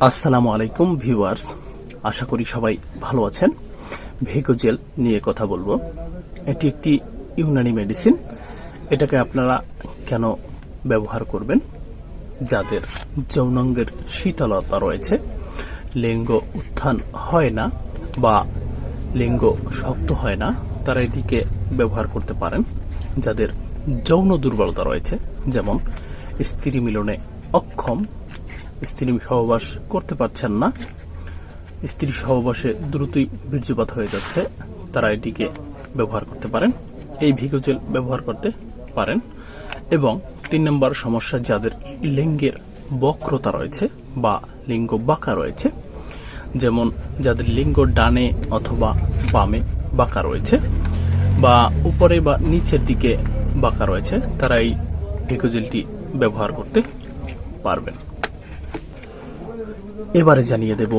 আসসালামু আলাইকুম, ভিউয়ার্স। আশা করি সবাই ভালো আছেন। ভেগোজেল নিয়ে কথা বলব। এটি একটি ইউনানি মেডিসিন। এটাকে আপনারা কেন ব্যবহার করবেন? যাদের যৌনাঙ্গের শীতলতা রয়েছে, লিঙ্গ উত্থান হয় না বা লিঙ্গ শক্ত হয় না, তারা এটিকে ব্যবহার করতে পারেন। যাদের যৌন দুর্বলতা রয়েছে, যেমন স্ত্রী মিলনে অক্ষম স্ত্রী সহবাস করতে পারছেন না। স্ত্রী সহবাসে দ্রুতই বীর্যপাত হয়ে যাচ্ছে। তারা এটিকে ব্যবহার করতে পারেন। এই ভিগোজেল ব্যবহার করতে পারেন। এবং তিন নম্বর সমস্যা, যাদের লিঙ্গের বক্রতা রয়েছে বা লিঙ্গ বাঁকা রয়েছে, যেমন যাদের লিঙ্গ ডানে অথবা বামে বাঁকা রয়েছে বা উপরে বা নিচের দিকে বাঁকা রয়েছে, তারা এই ভিগোজেলটি ব্যবহার করতে পারবেন। এবারে জানিয়ে দেব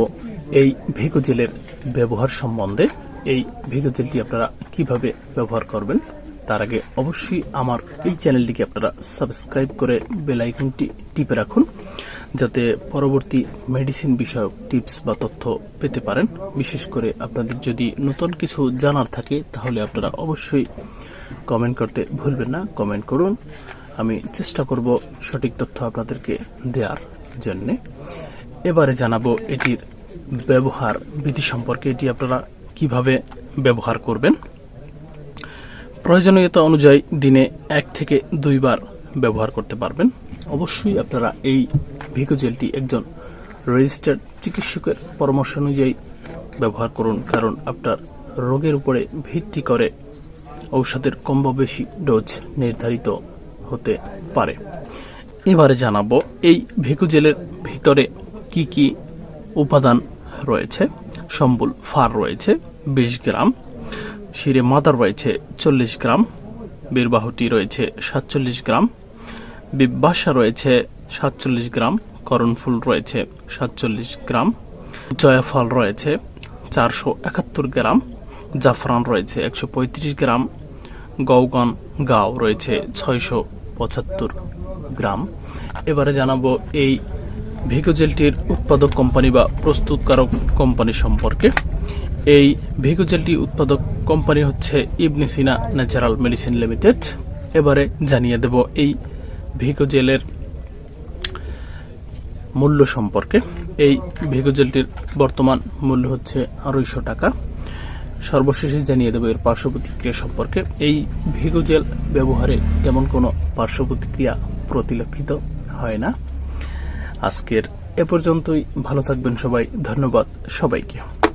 এই ভেগোজেলের ব্যবহার সম্বন্ধে। এই ভেগোজেলটি আপনারা কীভাবে ব্যবহার করবেন তার আগে অবশ্যই আমার এই চ্যানেলটিকে আপনারা সাবস্ক্রাইব করে বেল আইকনটি টিপে রাখুন, যাতে পরবর্তী মেডিসিন বিষয়ক টিপস বা তথ্য পেতে পারেন। বিশেষ করে আপনাদের যদি নতুন কিছু জানার থাকে, তাহলে আপনারা অবশ্যই কমেন্ট করতে ভুলবেন না। কমেন্ট করুন। আমি চেষ্টা করব সঠিক তথ্য আপনাদেরকে দেওয়ার জন্যে। এবারে জানাব এটির ব্যবহার, বিধি সম্পর্কে। এটি আপনারা কীভাবে ব্যবহার করবেন? প্রয়োজনীয়তা অনুযায়ী দিনে এক থেকে দুইবার ব্যবহার করতে পারবেন। অবশ্যই আপনারা এই ভিকোজেলটি একজন রেজিস্টার্ড চিকিৎসকের পরামর্শ অনুযায়ী ব্যবহার করুন, কারণ আপনার রোগের উপরে ভিত্তি করে ঔষধের কম বেশি ডোজ নির্ধারিত হতে পারে। এবারে জানাব, এই ভেকুজেলের ভিতরে কি কি উপাদান রয়েছে? সম্বুল ফার রয়েছে, বিশ গ্রাম। শিরে মাদার রয়েছে, চল্লিশ গ্রাম। বীরবাহুটি রয়েছে, সাতচল্লিশ গ্রাম। বিব্বাসা রয়েছে, সাতচল্লিশ গ্রাম। করণফুল রয়েছে, সাতচল্লিশ গ্রাম। জয়াফল রয়েছে, চারশো একাত্তর গ্রাম। জাফরান রয়েছে, একশো পঁয়ত্রিশ গ্রাম। গৌগন গাও রয়েছে, ছয়শো পঁচাত্তর গ্রাম। এবারে জানাব এই ভিগোজেলটির উৎপাদক কোম্পানি বা প্রস্তুতকারক কোম্পানি সম্পর্কে। এই ভিগোজেলটি উৎপাদক কোম্পানি হচ্ছে ইবনেসিনা ন্যাচারাল মেডিসিন লিমিটেড এবারে জানিয়ে দেব এই ভিগোজেলের মূল্য সম্পর্কে। এই ভিগোজেলটির বর্তমান মূল্য হচ্ছে আড়াইশো টাকা। সর্বশেষে জানিয়ে দেবো এর পার্শ্ব প্রতিক্রিয়া সম্পর্কে। এই ভিগোজেল ব্যবহারে তেমন কোনো পার্শ্ব প্রতিক্রিয়া প্রতিলক্ষিত হয় না। আজকের এ পর্যন্তই। ভালো থাকবেন সবাই। ধন্যবাদ সবাইকে।